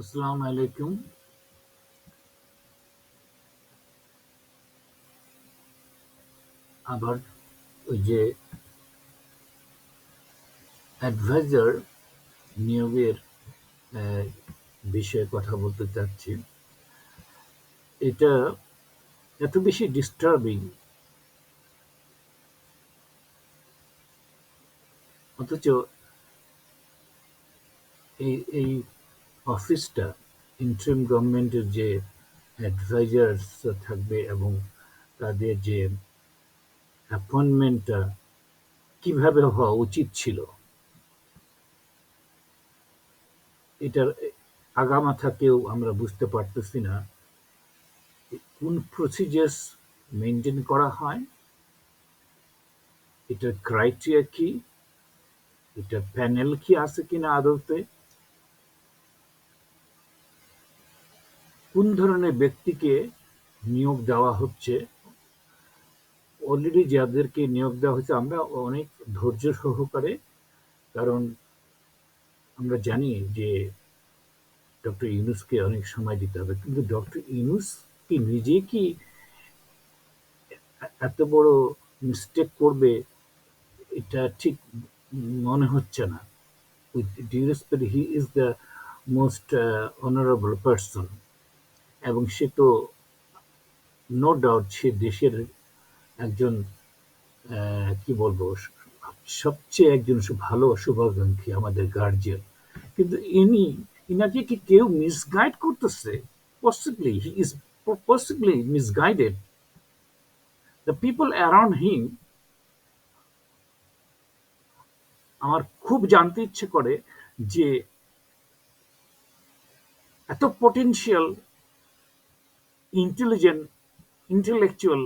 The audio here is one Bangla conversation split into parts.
আসসালামু আলাইকুম। আবার ওই যে অ্যাডভাইজার নিয়োগের বিষয়ে কথা বলতে চাচ্ছি। এটা এত বেশি ডিস্টার্বিং অথচ এই এই অফিসটা ইন্টারিম গভর্নমেন্টের যে অ্যাডভাইজার্স থাকবে এবং তাদের যে অ্যাপয়েন্টমেন্টটা কীভাবে হওয়া উচিত ছিল, এটার আগামাথা কেউ আমরা বুঝতে পারতেছি না। কোন প্রসিজার্স মেনটেন করা হয়, এটার ক্রাইটেরিয়া কি এটা প্যানেল কি আছে কিনা আদৌতে কোন ধরনের ব্যক্তিকে নিয়োগ দেওয়া হচ্ছে? অলরেডি যাদেরকে নিয়োগ দেওয়া হচ্ছে আমরা অনেক ধৈর্য সহকারে, কারণ আমরা জানি যে ডক্টর ইউনুসকে অনেক সময় দিতে হবে। কিন্তু ডক্টর ইউনুস কি নিজে কি এত বড় মিস্টেক করবে, এটা ঠিক মনে হচ্ছে না। With due respect he is the most honourable person এবং সে তো নো ডাউট সে দেশের একজন কি বলব, সবচেয়ে একজন ভালো শুভাকাঙ্ক্ষী আমাদের গার্জিয়ান কিন্তু ইনি, ইনাকে কি কেউ মিসগাইড করতেছে? Possibly he is possibly misguided the people around him আমার খুব জানতে ইচ্ছে করে যে এত পটেনশিয়াল ইন্টেলিজেন্ট ইন্টেলেকচুয়াল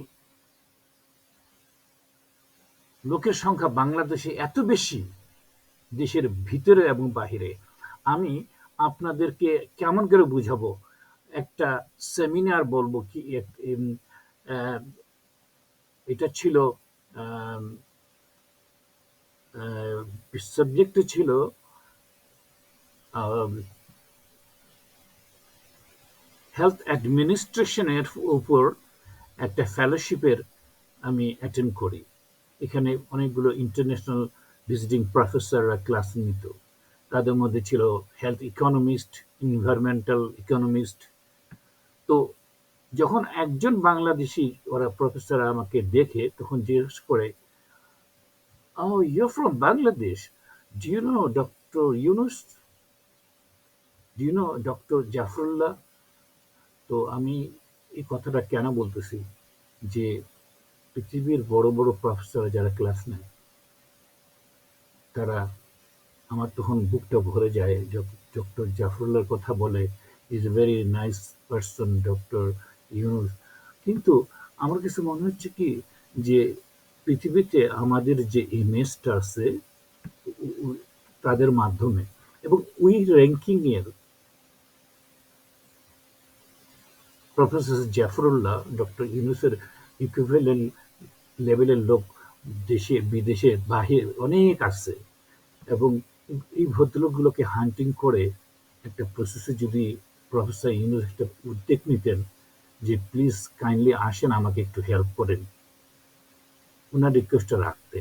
লোকের সংখ্যা বাংলাদেশে এত বেশি, দেশের ভিতরে এবং বাহিরে। আমি আপনাদেরকে কেমন করে বুঝাবো? একটা সেমিনার বলব কি এটা ছিল সাবজেক্ট ছিল হেলথ অ্যাডমিনিস্ট্রেশনের উপর একটা ফেলোশিপের আমি অ্যাটেন্ড করি। এখানে অনেকগুলো ইন্টারন্যাশনাল ভিজিটিং প্রফেসররা ক্লাস নিত। তাদের মধ্যে ছিল হেলথ ইকোনমিস্ট এনভায়রনমেন্টাল ইকোনমিস্ট তো যখন একজন বাংলাদেশি, ওরা প্রফেসর আমাকে দেখে, তখন জিজ্ঞেস করে ও you from Bangladesh do you know doctor Yunus do you know doctor Zafrullah তো আমি এই কথাটা কেন বলতেছি? যে পৃথিবীর বড় বড় প্রফেসর যারা ক্লাস নেয়, তারা আমার তখন বুকটা ভরে যায়। ডক্টর জাফরুল্লাহর কথা বলে is a very nice person doctor Yunus কিন্তু আমার কাছে মনে হচ্ছে কি, যে পৃথিবীতে আমাদের যে ইমেজটা আছে তাদের মাধ্যমে এবং ওই র্যাঙ্কিং এর প্রফেসর জাফরুল্লাহ ডক্টর ইউনুসের ইকুইভ্যালেন্ট লেভেলের লোক দেশে, বিদেশে, বাহির অনেক আছে। এবং এই ভদ্রলোকগুলোকে হান্টিং করে একটা প্রসেসে যদি প্রফেসর ইউনুস একটা উদ্যোগ নিতেন যে প্লিজ কাইন্ডলি আসেন, আমাকে একটু হেল্প করেন। ওনার রিকোয়েস্টটা রাখতে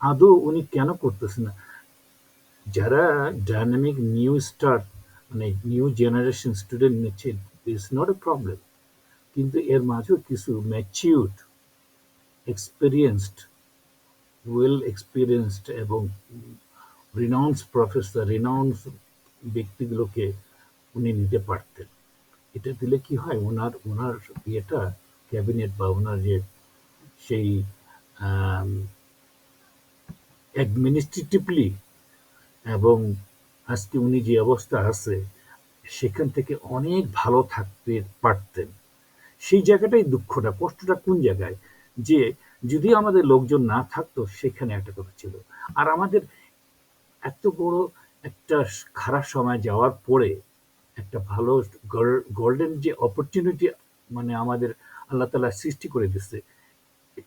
আদৌ উনি কেন করতেছেন না? যারা ডাইনামিক নিউ স্টার্ট মানে নিউ জেনারেশন স্টুডেন্ট নিচ্ছেন ইটস নট এ প্রবলেম কিন্তু এর মাঝেও কিছু ম্যাচিউরড এক্সপিরিয়েন্সড ওয়েল এক্সপিরিয়েন্সড এবং রিনাউন্স প্রফেসর রিনাউন্স ব্যক্তিগুলোকে উনি নিতে পারতেন। এটা দিলে কি হয়, ওনার ওনার ইয়েটা ক্যাবিনেট বা ওনার যে সেই অ্যাডমিনিস্ট্রেটিভলি এবং আজকে উনি যে অবস্থা আছে সেখান থেকে অনেক ভালো থাকতে পারতেন। সেই জায়গাটাই দুঃখটা, কষ্টটা কোন জায়গায়? যে যদি আমাদের লোকজন না থাকতো, সেখানে একটা কথা ছিল। আর আমাদের এত বড় একটা খারাপ সময় যাওয়ার পরে একটা ভালো গোল্ডেন যে অপরচুনিটি মানে আমাদের আল্লাহ তালা সৃষ্টি করে দিচ্ছে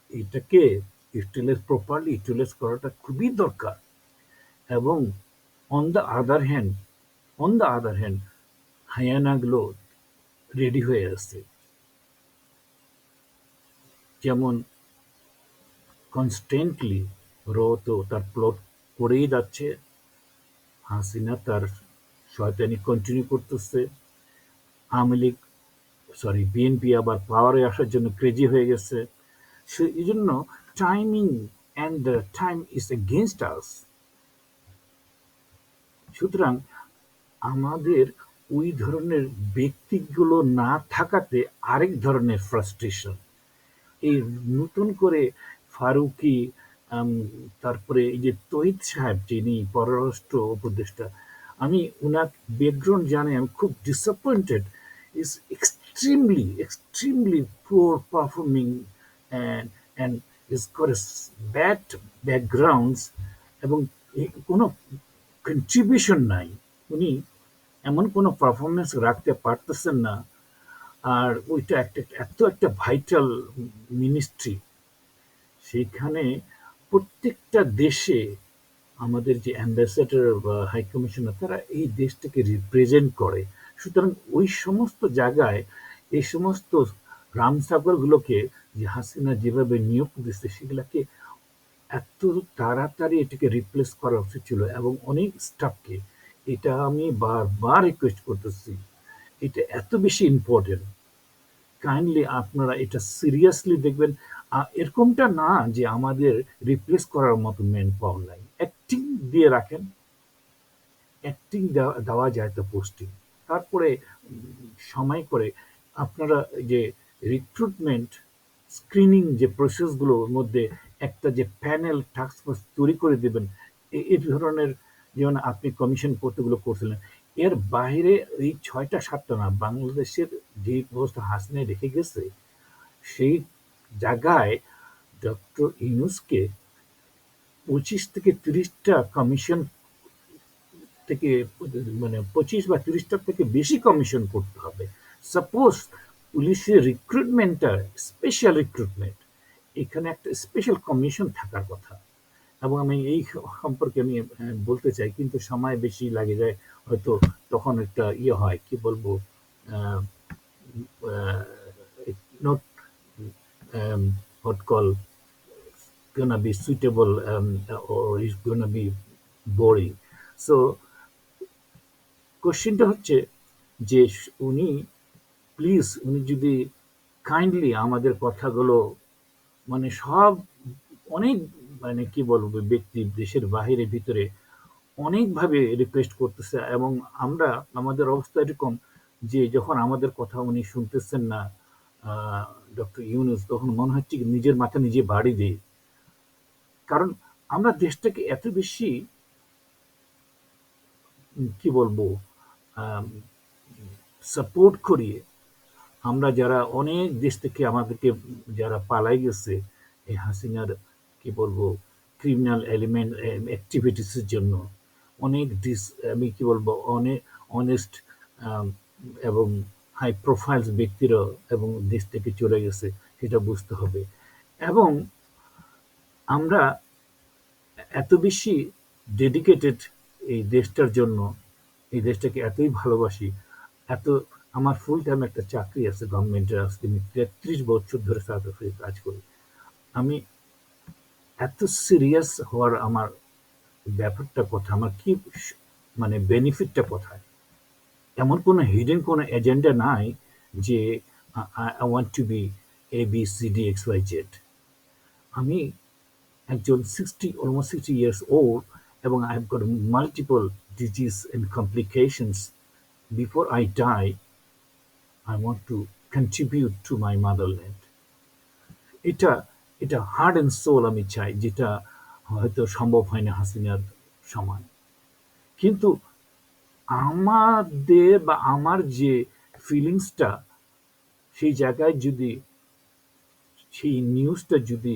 এটাকে ইউটিলাইজ প্রপারলি ইউটিলাইজ করাটা খুবই দরকার। এবং on the other hand on the other hand হায়ানাগুলো ready হয়ে আছে। যেমন কনস্ট্যান্টলি র তো তার প্লট করেই যাচ্ছে, হাসিনা তার শয়তানি কন্টিনিউ করতেছে, আওয়ামী লীগ সরি বিএনপি আবার পাওয়ারে আসার জন্য ক্রেজি হয়ে গেছে। সে এই জন্য timing and the time is against us সুতরাং আমাদের ওই ধরনের ব্যক্তিগুলো না থাকাতে আরেক ধরনের ফ্রাস্ট্রেশন এই নতুন করে ফারুকি তারপরে এই যে তহিদ সাহেব যিনি পররাষ্ট্র উপদেষ্টা, আমি ওনার ব্যাকগ্রাউন্ড জানি, আমি খুব disappointed is extremely extremely poor performing and and is got bad backgrounds এবং কোনো কন্ট্রিবিউশন নাই। উনি এমন কোনো পারফরমেন্স রাখতে পারতেছেন না। আর ওইটা একটা, এত একটা ভাইটাল মিনিস্ট্রি সেইখানে প্রত্যেকটা দেশে আমাদের যে অ্যাম্বাসেডার বা হাই কমিশনার তারা এই দেশটাকে রিপ্রেজেন্ট করে। সুতরাং ওই সমস্ত জায়গায়, এই সমস্ত রামসাগরগুলোকে যে হাসিনা যেভাবে নিয়োগ দিচ্ছে সেগুলাকে এত তাড়াতাড়ি এটাকে রিপ্লেস করা উচিত ছিল এবং অনেক স্টাফকে এটা আমি বারবার রিকোয়েস্ট করতেছি। এটা এত বেশি ইম্পর্টেন্ট কাইন্ডলি আপনারা এটা সিরিয়াসলি দেখবেন। এরকমটা না যে আমাদের রিপ্লেস করার মতো মেন পাওয়ার নাই। অ্যাক্টিং দিয়ে রাখেন। অ্যাক্টিং দেওয়া যায় তো পোস্টিং তারপরে সময় করে আপনারা যে রিক্রুটমেন্ট স্ক্রিনিং যে প্রসেসগুলোর মধ্যে একটা যে প্যানেল টাস্ক ফোর্স তৈরি করে দেবেন এই ধরনের যেমন আপনি কমিশন করতেগুলো করছিলেন। এর বাইরে এই ছয়টা, সাতটা না, বাংলাদেশের যে ব্যবস্থা হাসিনে রেখে গেছে, সেই জায়গায় ডক্টর ইউনুসকে পঁচিশ থেকে তিরিশটা কমিশন থেকে মানে পঁচিশ বা তিরিশটার থেকে বেশি কমিশন করতে হবে। সাপোজ পুলিশের রিক্রুটমেন্টটা স্পেশাল রিক্রুটমেন্ট এখানে একটা স্পেশাল কমিশন থাকার কথা। এবং আমি এই সম্পর্কে আমি বলতে চাই কিন্তু সময় বেশি লাগে যায় হয়তো তখন একটা ইয়ে হয় কি বলব not what call gonna be suitable um, or is gonna so কোশ্চেনটা হচ্ছে যে উনি প্লিজ উনি যদি কাইন্ডলি আমাদের কথাগুলো মানে সব অনেক মানে কি বলব, ব্যক্তি দেশের বাহিরে, ভিতরে অনেকভাবে রিকোয়েস্ট করতেছে এবং আমরা, আমাদের অবস্থা এরকম যে যখন আমাদের কথা উনি শুনতেছেন না ডক্টর ইউনুস, তখন মনে হচ্ছে নিজের মাথা নিজে বাড়ি দেয়। কারণ আমরা দেশটাকে এত বেশি কি বলব সাপোর্ট করিয়ে আমরা যারা অনেক দেশ থেকে আমাদেরকে যারা পালাই গেছে, এই হাসিনার কি বলব ক্রিমিনাল এলিমেন্ট অ্যাক্টিভিটিসের জন্য। অনেক ডিস আমি কি বলব অনেক অনেস্ট এবং হাই প্রোফাইলস ব্যক্তিরা এবং দেশ থেকে চলে গেছে, সেটা বুঝতে হবে। এবং আমরা এত বেশি ডেডিকেটেড এই দেশটার জন্য, এই দেশটাকে এতই ভালোবাসি, এত, আমার ফুল টাইম একটা চাকরি আছে গভর্নমেন্টের আজকে আমি তেত্রিশ বছর ধরে সাউথ আফ্রিকা কাজ করি। আমি এত সিরিয়াস হওয়ার আমার ব্যাপারটা কথা আমার কি মানে বেনিফিটটা কোথায়? এমন কোনো হিডেন কোনো এজেন্ডা নাই যে I want to be A B C D X Y Z আমি একজন sixty almost sixty years old এবং I have got multiple disease and complications before I die I want to contribute to my motherland এটা এটা হার্ড অ্যান্ড সোল আমি চাই, যেটা হয়তো সম্ভব হয় না হাসিনার সময়। কিন্তু আমাদের বা আমার যে ফিলিংসটা সেই জায়গায় যদি, সেই নিউজটা যদি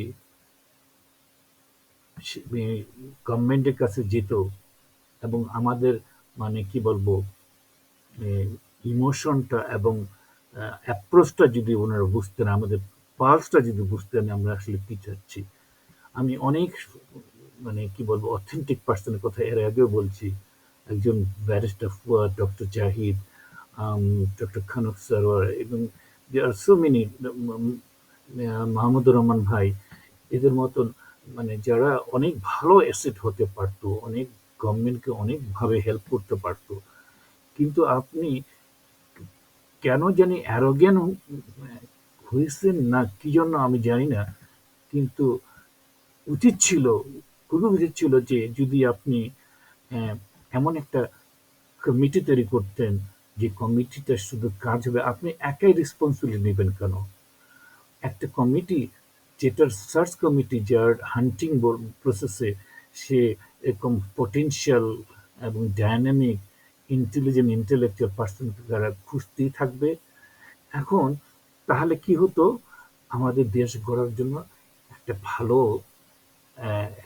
গভর্নমেন্টের কাছে যেত এবং আমাদের মানে কি বলব ইমোশনটা এবং অ্যাপ্রোচটা যদি ওনারা বুঝতেন, আমাদের পালসটা যদি বুঝতেন আমরা আসলে কি চাচ্ছি? আমি অনেক মানে কি বলব অথেন্টিক পার্সনের কথা এর আগেও বলছি। একজন barrister Fuad, doctor Zahid, doctor খানক সরোয়ার এবং so many উম, আহ, মাহমুদুর রহমান ভাই এদের মতন মানে যারা অনেক ভালো অ্যাসেট হতে পারতো অনেক গভর্নমেন্টকে অনেকভাবে হেল্প করতে পারতো কিন্তু আপনি কেন জানি অ্যারোগ্যান হয়েছেন না কি জন্য আমি জানি না, কিন্তু উচিত ছিল, খুবই উচিত ছিল যে যদি আপনি এমন একটা কমিটি তৈরি করতেন, যে কমিটিটা শুধু কাজ হবে, আপনি একাই রেসপন্সিবিলিটি নেবেন কেন? একটা কমিটি যেটার সার্চ কমিটি যার হান্টিং প্রসেসে সে এরকম পটেনশিয়াল এবং ডায়নামিক ইন্টেলিজেন্ট ইন্টেলেকচুয়াল পার্সন তারা খুঁজতেই থাকবে, এখন তাহলে কি হতো? আমাদের দেশ গড়ার জন্য একটা ভালো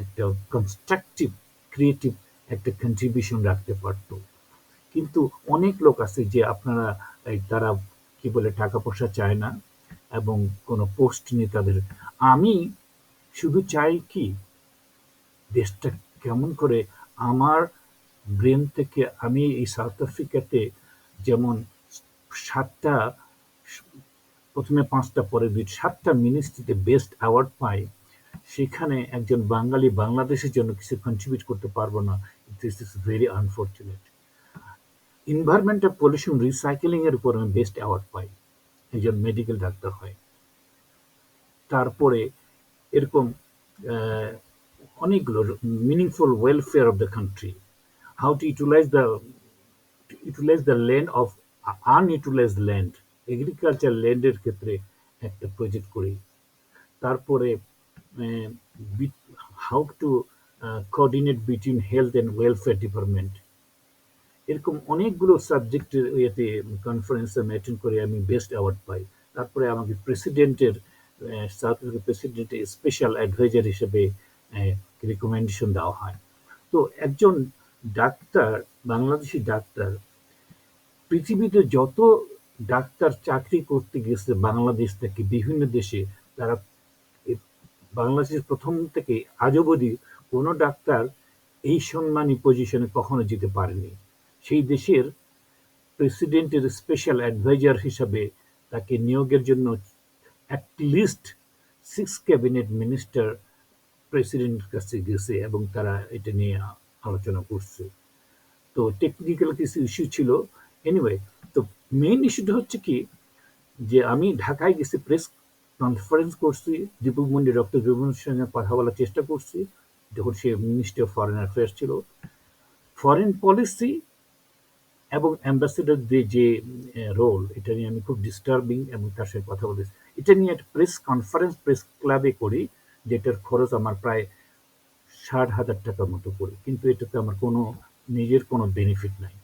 একটা কনস্ট্রাকটিভ ক্রিয়েটিভ একটা কন্ট্রিবিউশন রাখতে পারতো। কিন্তু অনেক লোক আছে যে আপনারা তারা কি বলে টাকা পয়সা চায় না এবং কোনো পোস্ট নেই তাদের। আমি শুধু চাই কি, দেশটা কেমন করে আমার ব্রেন থেকে আমি এই সাউথ আফ্রিকাতে যেমন সাতটা প্রথমে পাঁচটা পরে দুই, সাতটা মিনিস্ট্রিতে বেস্ট অ্যাওয়ার্ড পাই সেখানে একজন বাঙালি বাংলাদেশের জন্য কিছু কন্ট্রিবিউট করতে পারব না। This is very unfortunate environmental pollution recycling এর উপর আমি বেস্ট অ্যাওয়ার্ড পাই। একজন মেডিকেল ডাক্তার হয়। তারপরে এরকম অনেকগুলো meaningful welfare of the country how to utilise the utilise the land of unutilise land agriculture ল্যান্ডের ক্ষেত্রে একটা প্রজেক্ট করি। তারপরে how to coordinate between health and welfare department এরকম অনেকগুলো সাবজেক্টের ইয়েতে কনফারেন্স অ্যাটেন্ড করে আমি বেস্ট অ্যাওয়ার্ড পাই। তারপরে আমাকে প্রেসিডেন্টের সাউথ আফ্রিকা প্রেসিডেন্টের স্পেশাল অ্যাডভাইজার হিসেবে রিকমেন্ডেশন দেওয়া হয়। তো একজন ডাক্তার, বাংলাদেশি ডাক্তার, পৃথিবীতে যত ডাক্তার চাকরি করতে গেছে বাংলাদেশ থেকে বিভিন্ন দেশে, তারা বাংলাদেশের প্রথম থেকে আজ অবধি কোনো ডাক্তার এই সম্মানী পজিশনে কখনো যেতে পারেনি। সেই দেশের প্রেসিডেন্টের স্পেশাল অ্যাডভাইজার হিসাবে তাকে নিয়োগের জন্য লিস্ট সিক্স ক্যাবিনেট মিনিস্টার প্রেসিডেন্টের কাছে গেছে এবং তারা এটা নিয়ে আলোচনা করছে। তো টেকনিক্যাল কিছু ইস্যু ছিল। এনিওয়ে তো মেইন ইস্যুটা হচ্ছে কি, যে আমি ঢাকায় গেছি প্রেস কনফারেন্স করছি, দীপক মন্ডি ডক্টর জগমোহনের সঙ্গে কথা বলার চেষ্টা করছি, যখন সে মিনিস্ট্রি অফ ফরেন অ্যাফেয়ার্স ছিল। ফরেন পলিসি এবং অ্যাম্বাসেডারদের যে রোল এটা নিয়ে আমি খুব ডিস্টার্বিং এবং তার সাথে কথা বলেছি। এটা নিয়ে একটা প্রেস কনফারেন্স প্রেস ক্লাবে করি, যেটার খরচ আমার প্রায় ষাট হাজার টাকার মতো পড়ে কিন্তু এটাতে আমার কোনো, নিজের কোনো বেনিফিট নাই।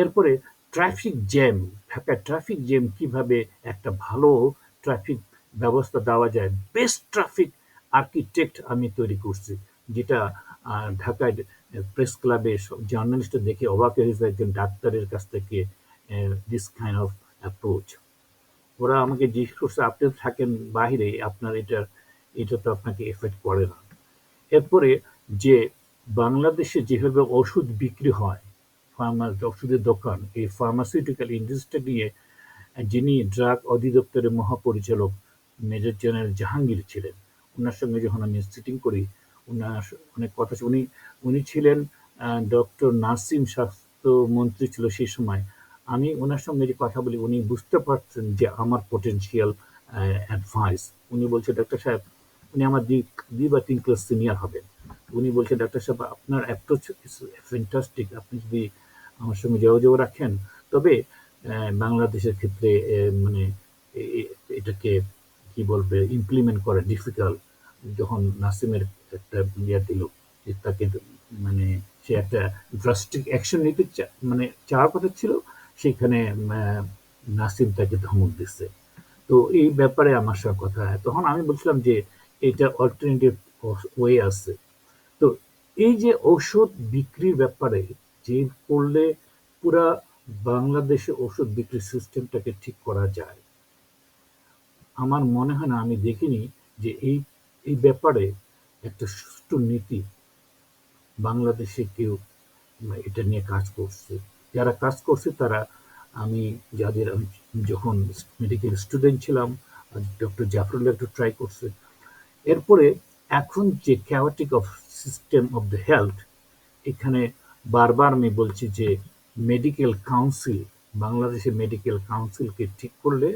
এরপরে ট্রাফিক জ্যাম ঢাকায় ট্রাফিক জ্যাম কীভাবে একটা ভালো ট্রাফিক ব্যবস্থা দেওয়া যায়? বেস্ট ট্রাফিক আর্কিটেক্ট আমি তৈরি করছি, যেটা ঢাকায় প্রেস ক্লাবে জার্নালিস্ট দেখে অবাক হয়েছে একজন ডাক্তারের কাছ থেকে দিস কাইন্ড অফ অ্যাপ্রোচ ওরা আমাকে জিজ্ঞেস করছে, আপনি থাকেন বাইরে আপনার এটা এটা তো আপনাকে এফেক্ট করে না। এরপরে যে বাংলাদেশে যেভাবে ওষুধ বিক্রি হয় ফার্মার ওষুধের দোকান, এই ফার্মাসিউটিক্যাল ইন্ডাস্ট্রি নিয়ে যিনি ড্রাগ অধিদপ্তরের মহাপরিচালক মেজর জেনারেল জাহাঙ্গীর ছিলেন ওনার সঙ্গে যখন আমি সিটিং করি ওনার অনেক কথা। উনি উনি ছিলেন ডক্টর নাসিম স্বাস্থ্যমন্ত্রী ছিল সেই সময়। আমি ওনার সঙ্গে যে কথা বলি, উনি বুঝতে পারছেন যে আমার পোটেনশিয়াল অ্যাডভাইস উনি বলছে, ডাক্তার সাহেব, উনি আমার দুই দুই বা তিন ক্লাস সিনিয়র হবেন। উনি বলছে, ডাক্তার সাহেব, আপনার অ্যাপ্রোচ ফ্যান্টাস্টিক আপনি যদি আমার সঙ্গে যোগাযোগ রাখেন। তবে বাংলাদেশের ক্ষেত্রে মানে এটাকে কি বলবে ইমপ্লিমেন্ট করা ডিফিকাল্ট যখন নাসিমের একটা ইয়ে দিল তাকে মানে সে একটা ড্রাস্টিক অ্যাকশন নিতে মানে চাওয়ার কথা ছিল, সেখানে নাসিম তাকে ধমক দিচ্ছে তো এই ব্যাপারে আমার সঙ্গে কথা হয়। তখন আমি বলছিলাম যে, এটা অল্টারনেটিভ ওয়ে আছে। তো এই যে ঔষধ বিক্রির ব্যাপারে যে করলে পুরা বাংলাদেশে ওষুধ বিক্রির সিস্টেমটাকে ঠিক করা যায়। আমার মনে হয় না, আমি দেখিনি যে এই এই ব্যাপারে একটা সুষ্ঠু নীতি বাংলাদেশে কেউ এটা নিয়ে কাজ করছে। যারা কাজ করছে তারা, আমি যাদের, আমি যখন মেডিকেল স্টুডেন্ট ছিলাম ডক্টর জাফরুল্লাহ একটু ট্রাই করছে। এরপরে এখন যে chaotic of system of the health এখানে বারবার আমি বলছি যে মেডিকেল কাউন্সিল বাংলাদেশের মেডিকেল কাউন্সিলকে ঠিক করলে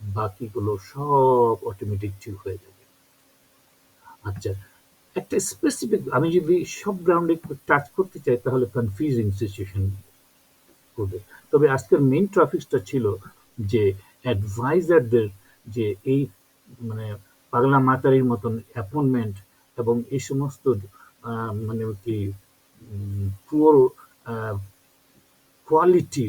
বাকিগুলো সব অটোমেটিক ঠিক হয়ে যাবে। আচ্ছা একটা স্পেসিফিক আমি যদি সব গ্রাউন্ডে টাচ করতে চাই তাহলে কনফিউজিং সিচুয়েশন করবে। তবে আজকের মেইন ট্রাফিকটা ছিল যে অ্যাডভাইজারদের যে এই মানে পাগলা মাতারির মতন অ্যাপয়েন্টমেন্ট এবং এই সমস্ত মানে কি পুয়ার কোয়ালিটি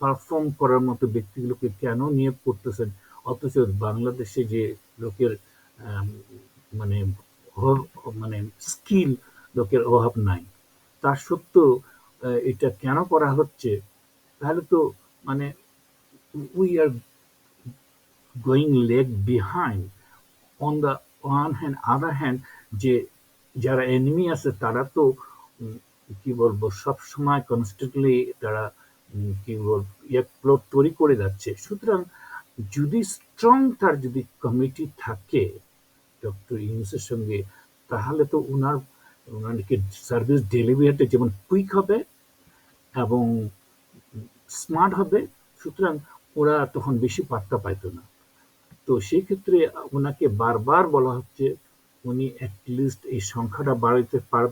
পারফর্ম করার মতো ব্যক্তিগুলোকে কেন নিয়োগ করতেছেন? অথচ বাংলাদেশে যে লোকের মানে মানে স্কিল লোকের অভাব নাই। তার সত্ত্বেও এটা কেন করা হচ্ছে? তাহলে তো মানে we are going leg behind on the one hand other hand যে যারা এনিমি আছে, তারা তো কি বলব, সব সময় কনস্ট্যান্টলি তারা কি বলব প্লট তৈরি করে যাচ্ছে। সুতরাং যদি স্ট্রং তার যদি কমিটি থাকে ডক্টর ইউনুসের সঙ্গে, তাহলে তো ওনার ওনাকে সার্ভিস ডেলিভারিটা যেমন কুইক হবে এবং স্মার্ট হবে, সুতরাং ওরা তখন বেশি পাত্তা পাইতো না। তো সেই ক্ষেত্রে ওনাকে বারবার বলা হচ্ছে, উনি অ্যাটলিস্ট এই সংখ্যাটা বাড়াইতে পার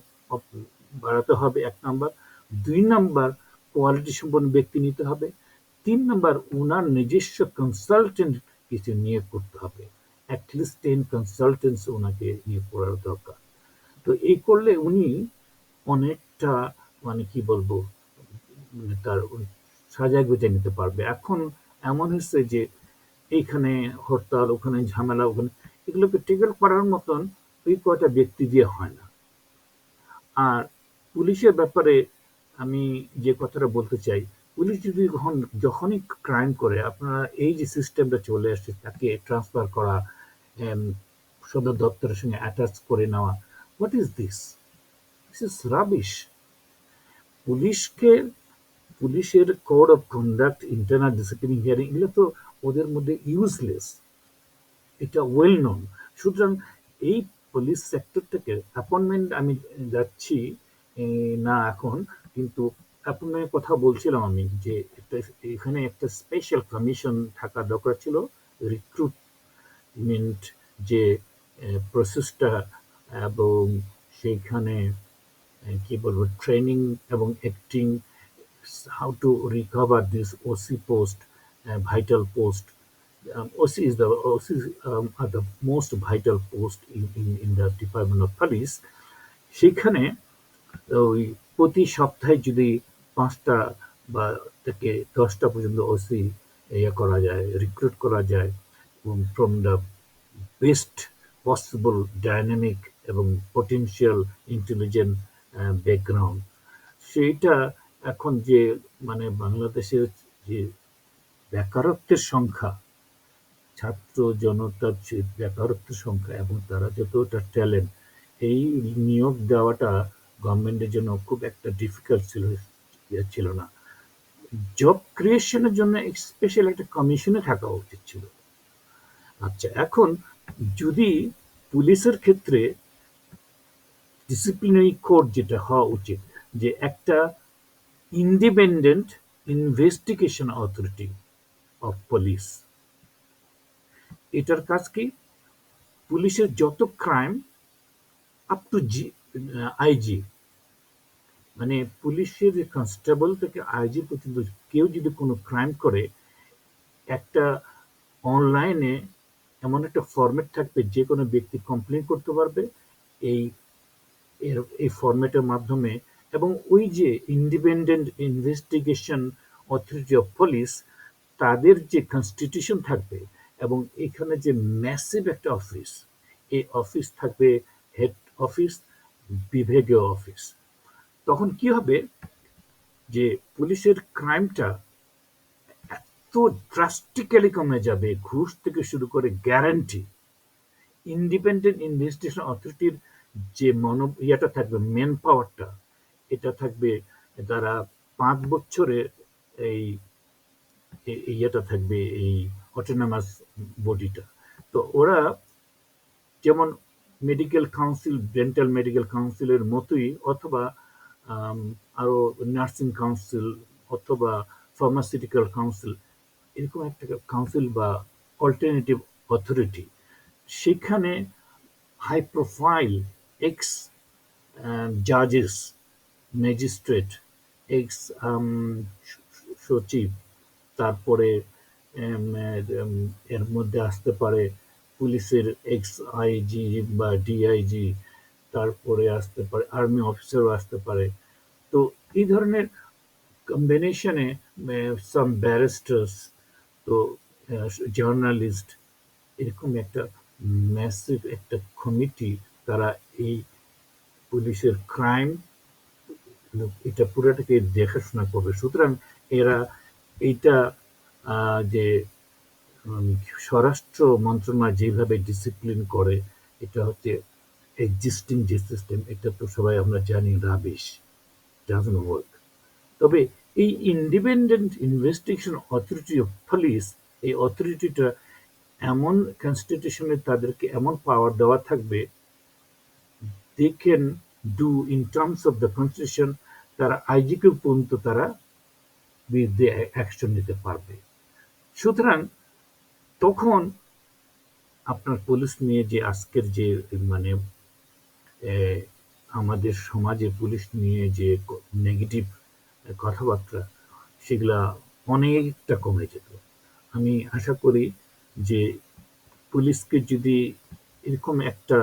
বাড়াতে হবে এক নাম্বার। দুই নাম্বার কোয়ালিটি সম্পন্ন ব্যক্তি নিতে হবে। তিন নাম্বার ওনার নিজস্ব কনসালটেন্ট কিছু নিয়োগ করতে হবে। অ্যাটলিস্ট টেন কনসালটেন্টস ওনাকে নিয়োগ করার দরকার। তো এই করলে উনি অনেকটা মানে কি বলব, তার সাজায় গুজে নিতে পারবে। এখন এমন হচ্ছে যে এইখানে হরতাল, ওখানে ঝামেলা, ওখানে এগুলোকে টেকেল করার মতন ওই কয়টা ব্যক্তি দিয়ে হয় না। আর পুলিশের ব্যাপারে আমি যে কথাটা বলতে চাই, পুলিশ যদি যখন, যখনই ক্রাইম করে, আপনারা এই যে সিস্টেমটা চলে আসছে, তাকে ট্রান্সফার করা সদর দপ্তরের সঙ্গে অ্যাটাচ করে নেওয়া what is this this is rubbish পুলিশকে, পুলিশের code of conduct internal discipline hearing এগুলো তো ওদের মধ্যে ইউজলেস এটা ওয়েল নোন সুতরাং এই পুলিশ সেক্টর থেকে অ্যাপয়েন্টমেন্ট আমি যাচ্ছি না এখন কিন্তু আপনার কথা বলছিলাম আমি যে একটা এখানে একটা স্পেশাল কমিশন থাকা দরকার ছিল রিক্রুটমেন্ট যে প্রসেসটা এবং সেইখানে কি বলব ট্রেনিং এবং acting how to recover this OC post vital post is the OC um, are the most vital post in, in, in the Department of Police. সেখানে ওই প্রতি সপ্তাহে যদি পাঁচটা বা থেকে দশটা পর্যন্ত ওসি ইয়ে করা যায় রিক্রুট করা যায় from the best possible dynamic এবং পটেন্সিয়াল ইন্টেলিজেন্ট ব্যাকগ্রাউন্ড সেইটা এখন যে মানে বাংলাদেশের যে বেকারত্বের সংখ্যা, ছাত্র জনতার যে বেকারত্বের সংখ্যা এবং তারা যতটা ট্যালেন্ট এই নিয়োগ দেওয়াটা গভর্নমেন্টের জন্য খুব একটা ডিফিকাল্ট ছিল ছিল না। জব ক্রিয়েশনের জন্য স্পেশাল একটা কমিশনে থাকা উচিত ছিল। আচ্ছা এখন যদি পুলিশের ক্ষেত্রে ডিসিপ্লিনারি কোড যেটা হওয়া উচিত, যে একটা independent investigation authority of police এটার কাজ কি? পুলিশের যত crime up to G IG মানে পুলিশের কনস্টেবল থেকে আইজি পর্যন্ত কেউ যদি কোনো ক্রাইম করে, একটা অনলাইনে এমন একটা ফরম্যাট থাকবে যে কোনো ব্যক্তি কমপ্লেন করতে পারবে এই, এর, এই ফরম্যাটের মাধ্যমে এবং ওই যে independent investigation authority of police তাদের যে কনস্টিটিউশন থাকবে এবং এখানে যে ম্যাসিভ একটা অফিস এই অফিস থাকবে হেড অফিস বিভাগীয় অফিস তখন কি হবে যে পুলিশের ক্রাইমটা এত ড্রাস্টিক্যালি কমে যাবে, ঘুষ থেকে শুরু করে গ্যারান্টি ইন্ডিপেন্ডেন্ট ইনভেস্টিগেশন অথরিটির যে মনো, ইয়েটা থাকবে মেন পাওয়ারটা এটা থাকবে তারা পাঁচ বছরে এই ইয়েটা থাকবে, এই অটোনমাস বডিটা তো ওরা যেমন মেডিকেল কাউন্সিল ডেন্টাল মেডিকেল কাউন্সিলের মতোই, অথবা আম, আরও নার্সিং কাউন্সিল অথবা ফার্মাসিউটিক্যাল কাউন্সিল এরকম একটা কাউন্সিল বা অল্টারনেটিভ অথরিটি সেখানে হাই প্রোফাইল এক্স জাজেস ম্যাজিস্ট্রেট এক্স সচিব তারপরে উম, এর মধ্যে আসতে পারে পুলিশের এক্স আইজি বা ডিআইজি তারপরে আসতে পারে, আর্মি অফিসারও আসতে পারে। তো এই ধরনের কম্বিনেশনে সাম ব্যারিস্টার্স তো জার্নালিস্ট এরকম একটা ম্যাসিভ একটা কমিটি তারা এই পুলিশের ক্রাইম এটা পুরোটাকে দেখাশোনা করবে। সুতরাং এরা এইটা যে স্বরাষ্ট্র মন্ত্রণালয় যেভাবে ডিসিপ্লিন করে, এটা হচ্ছে এক্সিস্টিং যে সিস্টেম এটা তো সবাই আমরা জানি রাবিশ ডাজন্ট ওয়ার্ক তবে এই independent investigation authority of police এই অথরিটিটা এমন কনস্টিটিউশনে তাদেরকে এমন পাওয়ার দেওয়া থাকবে they can do in terms of the constitution তারা আইজিকে পর্যন্ত তারা বিরুদ্ধে অ্যাকশন নিতে পারবে। সুতরাং তখন আপনার পুলিশ নিয়ে যে আজকের যে মানে আমাদের সমাজে পুলিশ নিয়ে যে নেগেটিভ কথাবার্তা, সেগুলা অনেকটা কমে যেত। আমি আশা করি যে পুলিশকে যদি এরকম একটা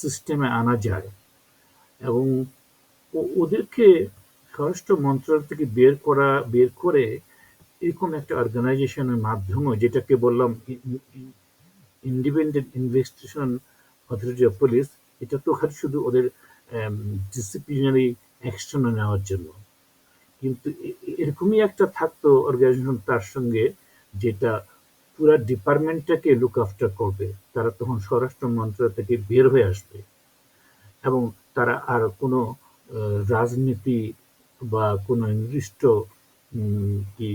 সিস্টেমে আনা যায় এবং ওদেরকে স্বরাষ্ট্র মন্ত্রণালয় থেকে বের করা, বের করে এরকম একটা অর্গানাইজেশনের মাধ্যমে, যেটাকে বললাম independent investigation authority of police এটা তো শুধু ওদের ডিসিপ্লিনারি অ্যাকশন নেওয়ার জন্য। কিন্তু এরকমই একটা থাকতো অর্গানাইজেশন তার সঙ্গে যেটা পুরো ডিপার্টমেন্টটাকে লুক আফটার করবে। তারা তখন স্বরাষ্ট্র মন্ত্রণালয় থেকে বের হয়ে আসবে। এবং তারা আর কোনো রাজনীতি বা কোনো নির্দিষ্ট কি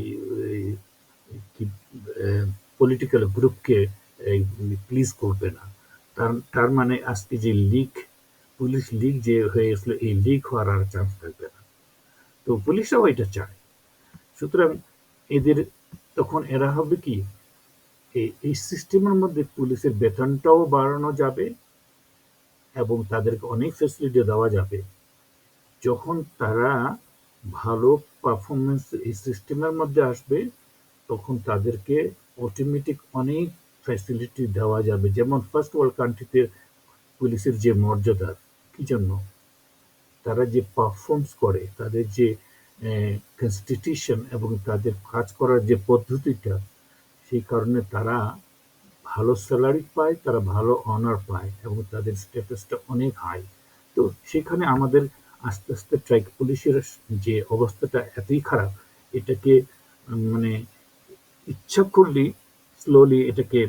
পলিটিক্যাল গ্রুপকে প্লিজ করবে না। তার তার মানে আজকে যে লিক পুলিশ লিগ যে হয়ে গেছিল, এই লিক হওয়ার আর চান্স থাকবে না। তো পুলিশরাও এটা চায়। সুতরাং এদের তখন এরা হবে কি? এই সিস্টেমের মধ্যে পুলিশের বেতনটাও বাড়ানো যাবে এবং তাদেরকে অনেক ফেসিলিটি দেওয়া যাবে। যখন তারা ভালো পারফরমেন্স এই সিস্টেমের মধ্যে আসবে, তখন তাদেরকে অটোমেটিক অনেক ফ্যাসিলিটি দেওয়া যাবে। যেমন ফার্স্ট ওয়ার্ল্ড কান্ট্রিতে পুলিশের যে মর্যাদা, কি জন্য? তারা যে পারফর্মস করে, তাদের যে কনস্টিটিউশন এবং তাদের কাজ করার যে পদ্ধতিটা, সেই কারণে তারা ভালো স্যালারি পায়, তারা ভালো অনার পায় এবং তাদের স্ট্যাটাসটা অনেক হাই তো সেখানে আমাদের আস্তে আস্তে ট্রাইক পুলিশের যে অবস্থাটা এতই খারাপ, এটাকে মানে ইচ্ছা করলেই স্লোলি এটাকে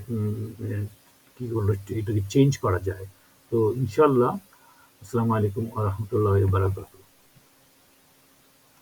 কি বলব এটাকে চেঞ্জ করা যায়। তো ইনশাল্লাহ আসসালামু আলাইকুম রহমতুল্লাহ বারাকাতুহ।